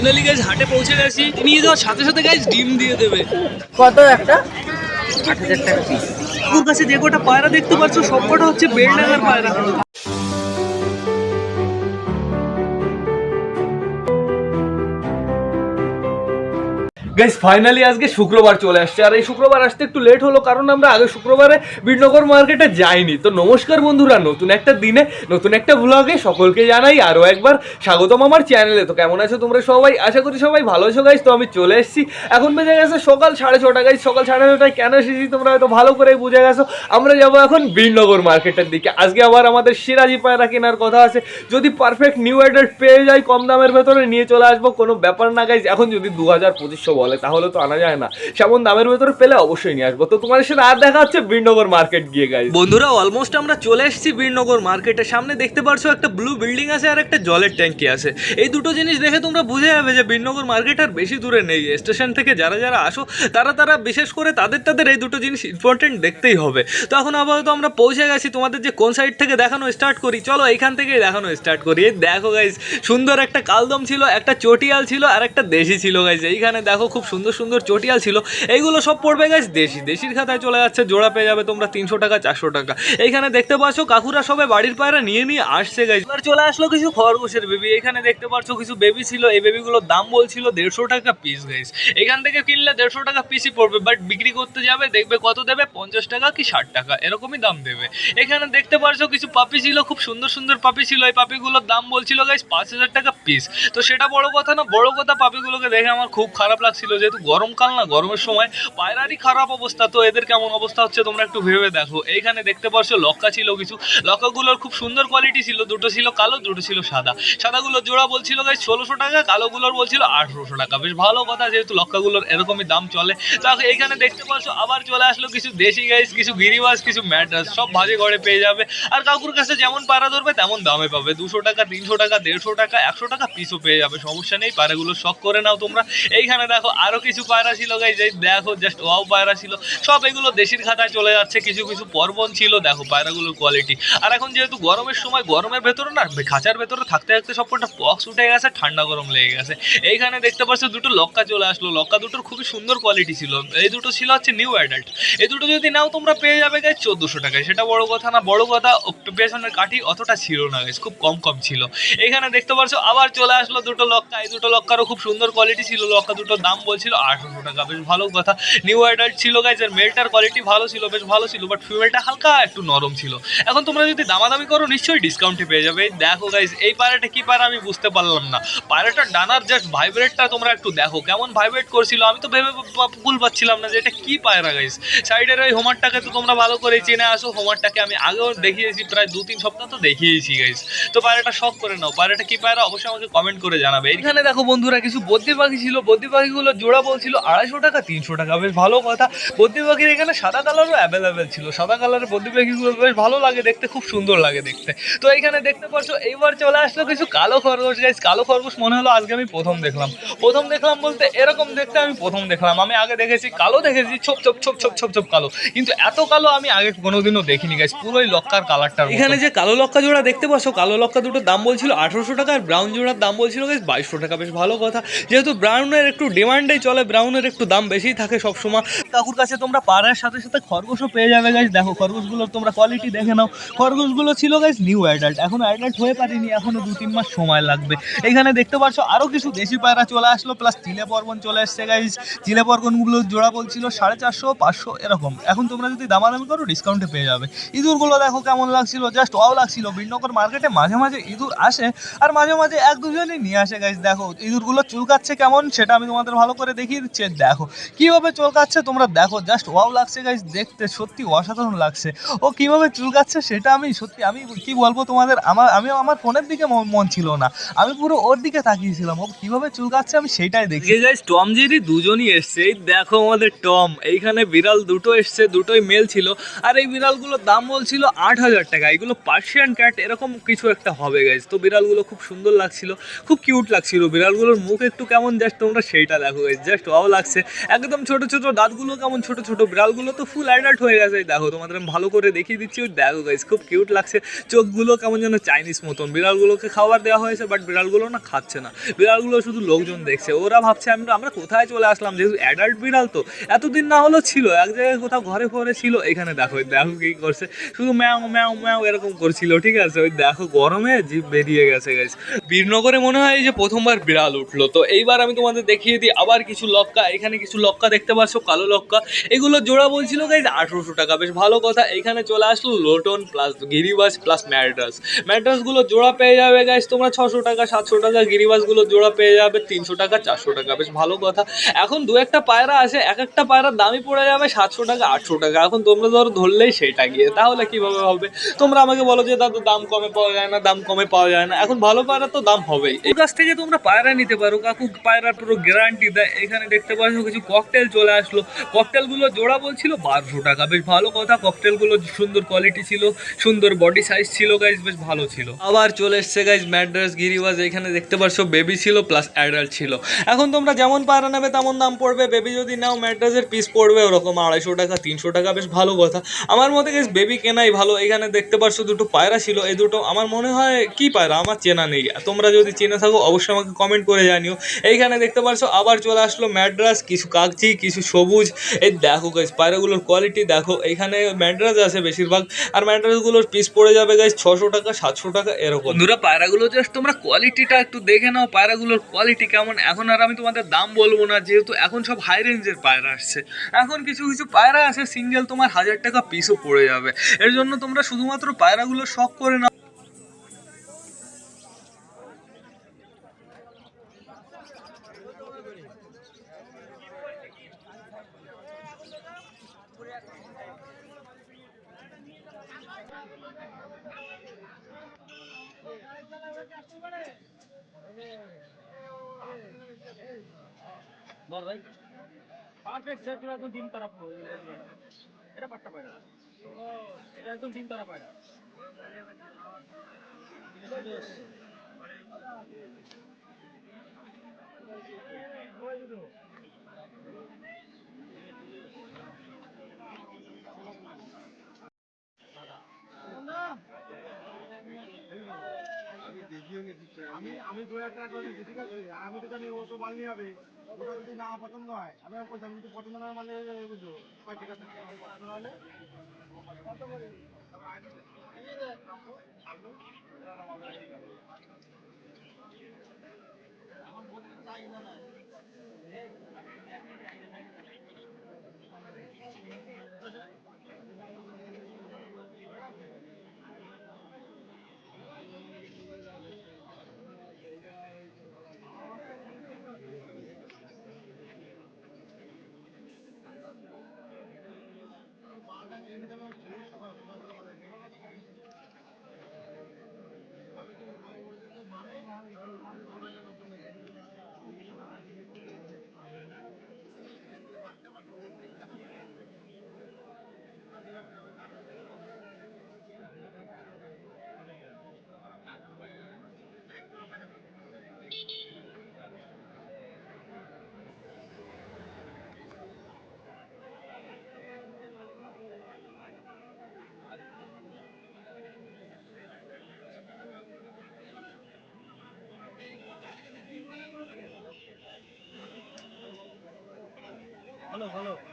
Finally guys হাটে পৌঁছে গেছি। নিয়ে যাওয়ার সাথে সাথে গাইজ ডিম দিয়ে দেবে। কত একটা? আট হাজার টাকা পিস ওর কাছে যে কটা পায়রা দেখতে পাচ্ছ সবকটা হচ্ছে বেলডাঙ্গার পায়রা। গাইস ফাইনালি আজকে শুক্রবার চলে আসছে। আর এই শুক্রবার আসতে একটু লেট হলো, কারণ আমরা আগে শুক্রবারে বীরনগর মার্কেটে যাইনি। তো নমস্কার বন্ধুরা, নতুন একটা দিনে, নতুন একটা ব্লগে সকলকে জানাই আরও একবার স্বাগতম আমার চ্যানেলে তো কেমন আছো তোমরা সবাই? আশা করি সবাই ভালো আছো গাইস তো আমি চলে এসেছি। এখন বেজে গেছে সকাল সাড়ে ছটা গাইস সকাল সাড়ে ছটায় কেন এসেছি তোমরা হয়তো ভালো করে বুঝে গেছো। আমরা যাব এখন বীরনগর মার্কেটের দিকে। আজকে আবার আমাদের সিরাজি পায়রা কেনার কথা আছে। যদি পারফেক্ট নিউ অ্যাডাল্ট পেয়ে যাই কম দামের ভেতরে, নিয়ে চলে আসব। কোনো ব্যাপার না গাইজ এখন যদি দু হাজার পঁচিশশো বলে তাহলে তো আনা যায় না। সেমন দামের ভেতরে পেলে অবশ্যই নিয়ে আসব। তো তোমাদের সাথে আর দেখা হচ্ছে বীরনগর মার্কেট গিয়ে গাই বন্ধুরা অলমোস্ট আমরা চলে এসেছি বীরনগর মার্কেটের সামনে। দেখতে পারছ একটা ব্লু বিল্ডিং আছে আর একটা জলের ট্যাঙ্কি আছে। এই দুটো জিনিস দেখে তোমরা বুঝে যাবে যে বীরনগর মার্কেট আর বেশি দূরে নেই। স্টেশন থেকে যারা যারা আসো, তারা তারা বিশেষ করে তাদের তাদের এই দুটো জিনিস ইম্পর্টেন্ট দেখতেই হবে। তো এখন আপাতত আমরা পৌঁছে গেছি। তোমাদের যে কোন সাইড থেকে দেখানো স্টার্ট করি, চলো এইখান থেকেই দেখানো স্টার্ট করি। দেখো গাইজ সুন্দর একটা কালদম ছিল, একটা চটিয়াল ছিল আর একটা দেশি ছিল গাইজ এইখানে দেখো খুব সুন্দর সুন্দর চটিয়াল ছিল। এইগুলো সব পড়বে গাইজ দেশি, দেশির খাতায় চলে যাচ্ছে। জোড়া পেয়ে যাবে তোমরা তিনশো টাকা, চারশো টাকা। এইখানে দেখতে পাচ্ছ, কাকুরা সবাই বাড়ির পায়রা নিয়ে নিয়ে আসছে গাইজ এবার চলে আসলো কিছু খরগোশের বেবি এখানে দেখতে পাচ্ছ, কিছু বেবি ছিল। এই বেবিগুলোর দাম বলছিল দেড়শো টাকা পিস গাইস এখান থেকে কিনলে দেড়শো টাকা পিসই পড়বে। বাট বিক্রি করতে যাবে, দেখবে কত দেবে? পঞ্চাশ টাকা কি ষাট টাকা? এরকমই দাম দেবে। এখানে দেখতে পারছ কিছু পাপি ছিল। খুব সুন্দর সুন্দর পাপি ছিল। এই পাপিগুলোর দাম বলছিল গাইস পাঁচ হাজার টাকা পিস তো সেটা বড় কথা না, বড় কথা পাপিগুলোকে দেখে আমার খুব খারাপ লাগছিল যেহেতু গরমকাল না, গরমের সময় পায়রারই খারাপ অবস্থা। তো এদের কেমন অবস্থা হচ্ছে তোমরা একটু ভেবে দেখো। এইখানে দেখতে পারছ, লক্কা ছিল কিছু। লক্কাগুলোর খুব সুন্দর কোয়ালিটি ছিল। দুটো ছিল কালো, দুটো ছিল সাদা। সাদাগুলোর জোড়া বলছিল গাইজ ষোলোশো টাকা, কালোগুলোর বলছিল, আঠেরোশো টাকা। বেশ ভালো কথা, যেহেতু লক্কাগুলোর এরকমই দাম চলে। তো এইখানে দেখতে পাচ্ছ আবার চলে আসলো কিছু দেশি, গাইস, কিছু গিরিবাজ কিছু ম্যাডাস সব ভাজে ঘরে পেয়ে যাবে। আর কাকুর কাছে যেমন পায়রা ধরবে, তেমন দামে পাবে। দুশো টাকা, তিনশো টাকা, দেড়শো টাকা, একশো টাকা, পিসও পেয়ে যাবে। সমস্যা নেই, পায়রাগুলো শখ করে নাও তোমরা। এইখানে দেখো আরও কিছু পায়রা ছিল গাইজ এই দেখো জাস্ট ওয়াও পায়রা ছিল। সব এগুলো দেশির খাতায় চলে যাচ্ছে, কিছু কিছু পর্বন ছিল, দেখো পায়রাগুলোর কোয়ালিটি আর এখন যেহেতু গরমের সময়, গরমের ভেতরে না, খাঁচার ভেতরে থাকতে থাকতে সবকটা পক্স উঠে গেছে, ঠান্ডা গরম লেগে গেছে। এইখানে দেখতে পাচ্ছ দুটো লক্কা চলে আসলো। লক্কা দুটোর খুবই সুন্দর কোয়ালিটি ছিল। এই দুটো ছিল হচ্ছে নিউ অ্যাডাল্ট এই দুটো যদি নাও তোমরা পেয়ে যাবে গাইজ চোদ্দোশো টাকায়। সেটা বড় কথা না, বড় কথা, পেছনের কাঠি অতটা ছিল না গাইজ খুব কম কম ছিল। এখানে দেখতে পাচ্ছ আবার চলে আসলো দুটো লক্কা। এই দুটো লক্কারও খুব সুন্দর কোয়ালিটি ছিল। লক্কা দুটোর দাম বলছিল আঠারোশো টাকা বেশ ভালো কথা। নিউ অ্যাডাল্ট ছিল গাইজ আর মেলটার কোয়ালিটি ভালো ছিল, বেশ ভালো ছিল বাট ফিমেলটা হালকা একটু নরম ছিল। এখন তোমরা যদি দামাদামি করো, নিশ্চয়ই ডিসকাউন্টে পেয়ে যাবে। দেখো গাইজ এই পায়রাটা কি পায়রা আমি বুঝতে পারলাম না। পায়রাটার ডানার জাস্ট ভাইব্রেটটা তোমরা একটু দেখো, কেমন ভাইব্রেট করছিল। আমি তো ভেবে ভুল পাচ্ছিলাম না যে এটা কি পায়রা গাইজ সাইডের ওই হোমারটাকে তো তোমরা ভালো করে চেনে আসো। হোমারটাকে আমি আগেও দেখিয়েছি, প্রায় দু তিন সপ্তাহ তো দেখিয়েছি গাইজ তো পায়রাটা শখ করে নাও। পায়রাটা কি পায়রা? অবশ্যই আমাকে কমেন্ট করে জানাবে। এখানে দেখো বন্ধুরা, কিছু বদ্যি পাখি ছিল। বদ্যি পাখিগুলো জোড়া বলছিল আড়াইশো টাকা, তিনশো টাকা। বেশ ভালো কথা। বদ্যি পাখির এখানে সাদা কালারও অ্যাভেলেবেল ছিল। সাদা কালারের বদ্যি পাখিগুলো বেশ ভালো লাগে দেখতে, খুব সুন্দর লাগে দেখতে। তো এখানে দেখতে পাচ্ছ, এইবার চলে আসলো কিছু কালো খরগোশ। গাইজ কালো খরগোশ মনে হলো আজকে আমি প্রথম দেখলাম। প্রথম দেখলাম বলতে এরকম দেখতে আমি প্রথম দেখলাম। আমি আগে দেখেছি কালো, দেখেছি ছোপ ছোপ ছোপ ছোপ ছোপ ছোপ কালো। কিন্তু এত কালো আমি আগে কোনোদিনও দেখিনি। গাইজ পুরোই লক্কার কালারটা এখানে যে কালো লক্কা জোড়া দেখতে পাচ্ছ, কালো লক্কা দুটোর দাম বলছিল আঠারোশো টাকা আর ব্রাউন জোড়ার দাম বলছিল গাইজ বাইশশো টাকা। বেশ ভালো কথা। যেহেতু ব্রাউনের একটু ডিমান্ডেই চলে ব্রাউনের একটু দাম বেশিই থাকে সবসময়। কাকুর কাছে তোমরা পাড়ার সাথে সাথে খরগোশও পেয়ে যাবে গাইজ দেখো, খরগোশগুলোর তোমরা কোয়ালিটি দেখে নাও। খরগোশগুলো ছিল গাইজ নিউ অ্যাডাল্ট এখনও অ্যাডাল্ট হয়ে পারিনি, এখনও দু তিন মাস সময় লাগবে। এখানে দেখতে পাচ্ছ আরও কিছু দেশি পায়রা চলে আসলো প্লাস চিলে পর্বন চলে এসছে গাইজ চিলে পর্বনগুলো জোড়া বলছিল সাড়ে চারশো, পাঁচশো, এরকম। এখন তোমরা যদি দামাদামি করো ডিসকাউন্টে পেয়ে যাবে। ইঁদুরগুলো দেখো কেমন লাগছিল জাস্ট ওয়াও লাগছিল। বিনগর মার্কেটে মাঝে মাঝে ইঁদুর আসে, আর মাঝে মাঝে এক দুজনই নিয়ে আসে গাইজ দেখো, ইঁদুরগুলো চুলকাচ্ছে কেমন, সেটা আমি তোমাদের ভালো করে দেখিয়ে দিচ্ছি, দেখো। কীভাবে চুলকাচ্ছে তোমরা দেখো জাস্ট ওয়াও লাগছে গাইজ দেখতে সত্যি অসাধারণ লাগছে। ও কীভাবে চুলকাচ্ছে সেটা আমি সত্যি, আমি কি বলব তোমাদের, আমার, আমি আমার ফোনের দিকে মন ছিল না। আমি পুরো ওর দিকে তাকিয়েছিলাম, ও কীভাবে চুলকাচ্ছে আমি সেটাই দেখি। গাইজ টম জেরি দুজনই এসছে। এই দেখো আমাদের টম এইখানে বিড়াল দুটো এসছে, দুটোই মেল ছিল। আর এই বিড়ালগুলোর দাম বলছিল আট হাজার টাকা। এগুলো পার্সিয়ান ক্যাট এরকম কিছু একটা হবে গাইজ তো বিড়ালগুলো খুব সুন্দর লাগছিল, খুব কিউট লাগছিল। বিড়ালগুলোর মুখ একটু কেমন জাস্ট তোমরা সেইটা দেখো। জাস্ট ওয়াও লাগছে। একদম ছোট ছোট দাঁতগুলো, কেমন ছোট ছোট বিড়ালগুলো তো ফুল অ্যাডাল্ট হয়ে গেছে। দেখো, তোমাদের ভালো করে দেখিয়ে দিচ্ছি। দেখো গাইস খুব কিউট লাগছে। চোখগুলো কেমন যেন চাইনিজ মতন। বিড়ালগুলোকে খাবার দেওয়া হয়েছে বাট বিড়ালগুলো না খাচ্ছে না। বিড়ালগুলো শুধু লোকজন দেখছে। ওরা ভাবছে আমরা আমরা কোথায় চলে আসলাম? যেহেতু অ্যাডাল্ট বিড়াল তো। এতদিন না হলেও ছিল, এক জায়গায় কোথাও ঘরে ঘরে ছিল, এখানে দেখো দেখো কি করছে। শুধু ম্যাও ম্যাও ম্যাও এরকম করছিল, ঠিক আছে? ওই দেখো, গরমে জিভ বেরিয়ে গেছে গাইস বীরনগরে মনে হয় যে প্রথমবার বিড়াল উঠল। তো এইবার আমি তোমাদের দেখিয়ে দিই আবার কিছু লক্কা, এখানে কিছু লক্কা দেখতে পাচ্ছ, কালো লক্কা। এগুলো জোড়া বলছিল গাইজ আঠেরোশো টাকা। বেশ ভালো কথা, এখানে চলে আসলো লোটন প্লাস গিরিবাস প্লাস ম্যাড্রাস ম্যাড্রাসগুলো জোড়া পেয়ে যাবে গাইজ তোমরা ছশো টাকা, সাতশো টাকা গিরিবাসগুলো জোড়া পেয়ে যাবে তিনশো টাকা, চারশো টাকা, বেশ ভালো কথা। এখন দু একটা পায়রা আছে, এক একটা পায়রার দামই পড়ে যাবে সাতশো টাকা, আটশো টাকা। এখন তোমরা ধরো ধরলেই সেটা গিয়ে, তাহলে কীভাবে হবে? তোমরা আমাকে বলো যে দাদু, দাম কমে পাওয়া যায় না, দাম কমে পাওয়া যায় না। এখন ভালো পায়রা তো দাম হবেই। এই কাছ থেকে তোমরা পায়রা নিতে পারো, কাকু, পায়রার পুরো গ্যারান্টি এখানে দেখতে পাচ্ছ কিছু ককটেল চলে আসলো। ককটেলগুলো জোড়া বলছিল বারোশো টাকা। বেশ ভালো কথা ককটেলগুলো সুন্দর কোয়ালিটি ছিল, সুন্দর বডি সাইজ ছিল গাইজ বেশ ভালো ছিল। আবার চলে এসছে গাইজ ম্যাড্রেস গিরিবাজ এখানে দেখতে পাচ্ছ বেবি ছিল প্লাস অ্যাডাল্ট ছিল। এখন তোমরা যেমন পায়রা নেবে তেমন দাম পড়বে। বেবি যদি নাও ম্যাড্রেসের পিস পড়বে ওরকম আড়াইশো টাকা, তিনশো টাকা, বেশ ভালো কথা। আমার মতে গেছ বেবি কেনাই ভালো। এখানে দেখতে পাচ্ছ দুটো পায়রা ছিল। এই দুটো আমার মনে হয় কি পায়রা? আমার চেনা নেই। তোমরা যদি চেনা থাকো, অবশ্যই আমাকে কমেন্ট করে জানিও। এইখানে দেখতে পাচ্ছ আবার চলে আসলো ম্যাড্রাস, কিছু কাগজি, কিছু সবুজ। এই দেখো গাইস পায়রাগুলোর কোয়ালিটি দেখো, এখানে ম্যাড্রাস আছে বেশিরভাগ। আর ম্যাড্রাসগুলোর পিস পড়ে যাবে গাইস ছশো টাকা, সাতশো টাকা, এরকম। বন্ধুরা, পায়রাগুলো জাস্ট তোমরা কোয়ালিটিটা একটু দেখে নাও, পায়রাগুলোর কোয়ালিটি কেমন। এখন আর আমি তোমাদের দাম বলব না, যেহেতু এখন সব হাই রেঞ্জের পায়রা আসছে। এখন কিছু কিছু পায়রা আছে সিঙ্গেল তোমার হাজার টাকা পিসও পড়ে যাবে। এর জন্য তোমরা শুধুমাত্র পায়রাগুলো শখ করে নাও। পারফেক্ট স্যার তুমি একদম ডিম তারা এটা পাট্টা পায়রা। এটা একদম ডিম তারা পায়রা। জিওকে দিচ্ছে আমি আমি দু হাজার টাকা করে দিচ্ছি ঠিক আছে? আমি তো জানি ওষুধ মাল নিয়ে হবে ওটা যদি না পছন্দ হয়, আমি আর বলছি পছন্দ না মানে বুঝলো আচ্ছা, ঠিক আছে নাহলে বলতে চাই না ভালো ভালো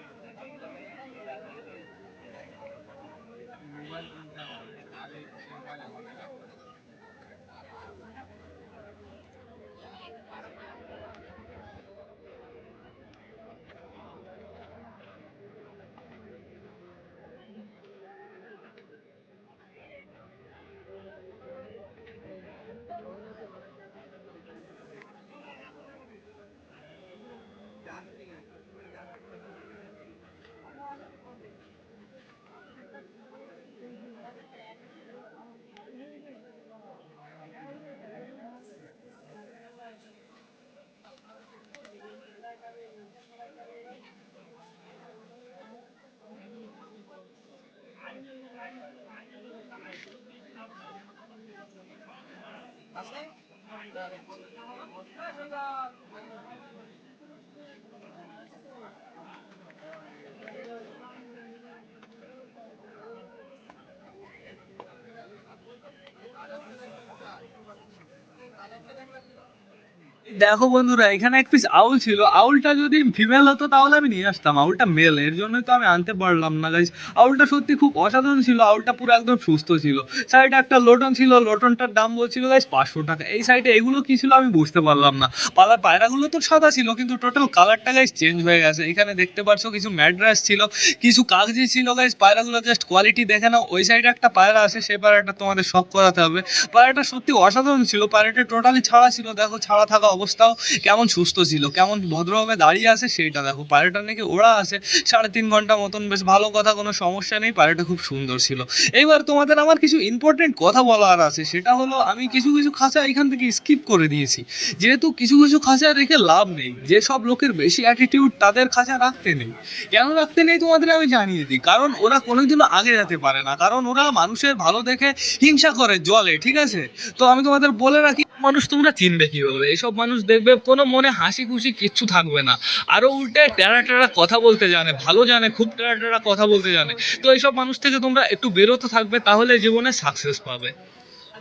দেখো বন্ধুরা, এখানে এক পিস আউল ছিল। আউলটা যদি ফিমেল হতো, তাহলে আমি নিয়ে আসতাম। আউলটা মেল এর জন্যই তো আমি আনতে পারলাম না গাইস আউলটা সত্যি খুব অসাধারণ ছিল। আউলটা পুরো একদম সুস্থ ছিল। সাইডে একটা লোটন ছিল। লোটনটার দাম বলছিল গাইস পাঁচশো টাকা। এই সাইডে এগুলো কি ছিল আমি বুঝতে পারলাম না। পালা পায়রাগুলো তো সাদা ছিল, কিন্তু টোটাল কালারটা গাইস চেঞ্জ হয়ে গেছে। এখানে দেখতে পাচ্ছ কিছু ম্যাড্রাস ছিল, কিছু কাগজি ছিল গাইস পায়রাগুলো জাস্ট কোয়ালিটি দেখে নাও। ওই সাইডে একটা পায়রা আছে সেই পায়রাটা তোমাদের শখ করাতে হবে। পায়রাটা সত্যি অসাধারণ ছিল। পায়রাটা টোটালি ছাড়া ছিল। দেখো, ছাড়া থাকা অবস্থাও কেমন সুস্থ ছিল, কেমন ভদ্রভাবে দাঁড়িয়ে আছে সেইটা দেখো। পায়রাটা নাকি ওরা আছে, সাড়ে তিন ঘণ্টা মতন বেশ ভালো কথা, কোনো সমস্যা নেই, পায়রাটা খুব সুন্দর ছিল। এইবার তোমাদের আমার কিছু ইম্পর্টেন্ট কথা বলার আছে, সেটা হলো আমি কিছু কিছু খাঁচা এখান থেকে স্কিপ করে দিয়েছি। যেহেতু কিছু কিছু খাঁচা রেখে লাভ নেই যেসব লোকের বেশি অ্যাটিটিউড তাদের খাঁচা রাখতে নেই। কেন রাখতে নেই তোমাদের আমি জানিয়ে দিই, কারণ ওরা কোনোদিনও আগে যেতে পারে না, কারণ ওরা মানুষের ভালো দেখে হিংসা করে জলে, ঠিক আছে? তো আমি তোমাদের বলে রাখি মানুষ তোমরা চিনবে কীভাবে? এইসব মানুষ দেখবে, কোনো মনে হাসি খুশি কিচ্ছু থাকবে না। আরও উল্টে টেরা টেরা কথা বলতে জানে, ভালো জানে, খুব টেরা টেরা কথা বলতে জানে। তো এইসব মানুষ থেকে তোমরা একটু বেরোতে থাকবে, তাহলে জীবনে সাকসেস পাবে।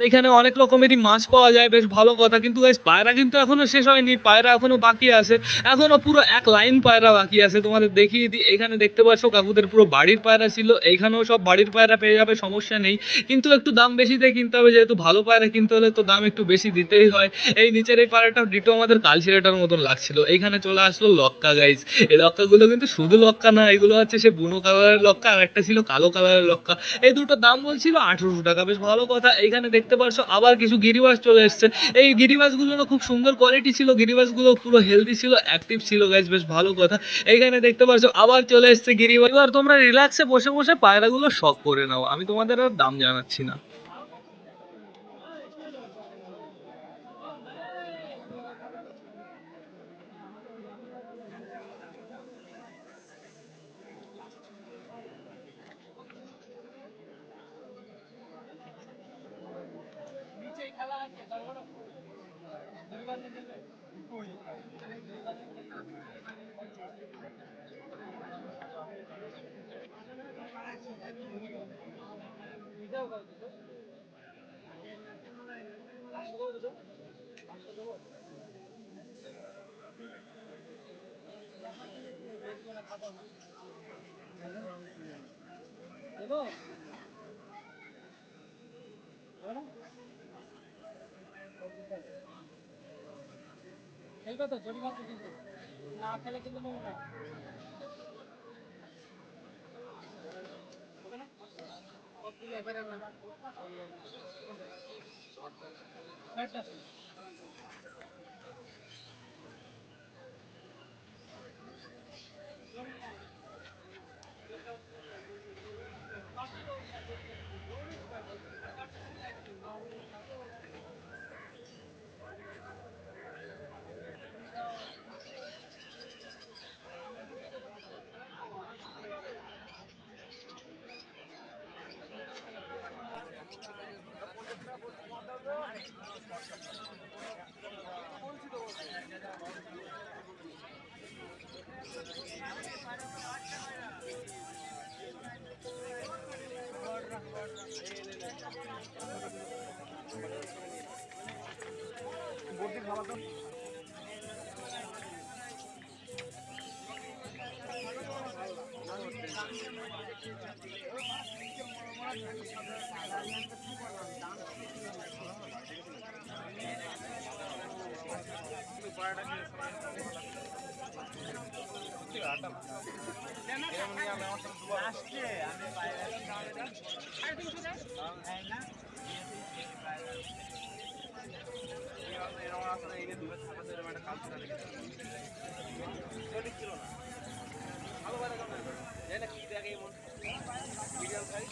এখানে অনেক রকমেরই মাছ পাওয়া যায়, বেশ ভালো কথা। কিন্তু guys পায়রা কিন্তু এখনও শেষ হয়নি, পায়রা এখনও বাকি আছে। এখনও পুরো এক লাইন পায়রা বাকি আছে। তোমাদের দেখিয়ে দিই, এখানে দেখতে পাচ্ছ, কাকুদের পুরো বাড়ির পায়রা ছিল। এইখানেও সব বাড়ির পায়রা পেয়ে যাবে, সমস্যা নেই। কিন্তু একটু দাম বেশি দিয়ে কিনতে হবে, যেহেতু ভালো পায়রা কিনতে হলে তো দাম একটু বেশি দিতেই হয়। এই নিচের এই পায়রাটা ডিটো আমাদের কালচিরাটার মতন লাগছিল। এইখানে চলে আসলো লক্কা গাইজ এই লক্কাগুলো কিন্তু শুধু লক্কা না, এগুলো হচ্ছে সে বুনো কালারের লক্কা, আর একটা ছিল কালো কালারের লক্কা। এই দুটো দাম বলছিল আঠেরোশো টাকা। বেশ ভালো কথা। এইখানে দেখতে পারছ, আবার কিছু গিরিবাস চলে এসছে। এই গিরিবাসগুলো খুব সুন্দর কোয়ালিটি ছিল, গিরিবাসগুলো পুরো হেলদি ছিল অ্যাক্টিভ ছিল গাইজ বেশ ভালো কথা। এইখানে দেখতে পারছ, আবার চলে এসছে গিরিবাস। এবার তোমরা রিল্যাক্সে বসে বসে পায়রাগুলো শখ করে নাও, আমি তোমাদের আর দাম জানাচ্ছি না। খেলবে তো মাত্র কিন্তু না খেলে কিন্তু নেব না না? এরকম আসলে এই নিয়ে দূরে থাকা এরকম একটা কাজ করে ছিল না ভালো ভালো কাজ জানি কি দেখে মন খাই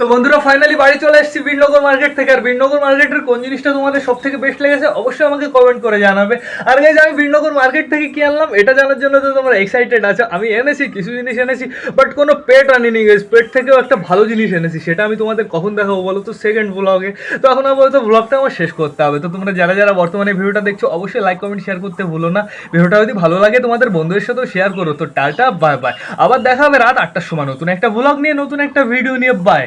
তো বন্ধুরা ফাইনালি বাড়ি চলে এসেছি বীরনগর মার্কেট থেকে। আর বীরনগর মার্কেটের কোন জিনিসটা তোমাদের সব থেকে বেস্ট লেগেছে অবশ্যই আমাকে কমেন্ট করে জানাবে। আর গাইজ আমি বীরনগর মার্কেট থেকে কি আনলাম, এটা জানার জন্য তো তোমরা এক্সাইটেড আছো। আমি এনেছি, কিছু জিনিস এনেছি বাট কোনো পেট আনিনি গেছি পেট থেকেও একটা ভালো জিনিস এনেছি, সেটা আমি তোমাদের কখন দেখাবো বলো তো সেকেন্ড ব্লগে তো এখন আপাতত ব্লগটা আমার শেষ করতে হবে। তো তোমরা যারা যারা বর্তমানে ভিডিওটা দেখছ, অবশ্যই লাইক কমেন্ট শেয়ার করতে ভুলো না। ভিডিওটা যদি ভালো লাগে, তোমাদের বন্ধুদের সাথেও শেয়ার করো। তো টাটা বাই বাই আবার দেখা হবে রাত আটটার সময় নতুন একটা ব্লগ নিয়ে, নতুন একটা ভিডিও নিয়ে। বাই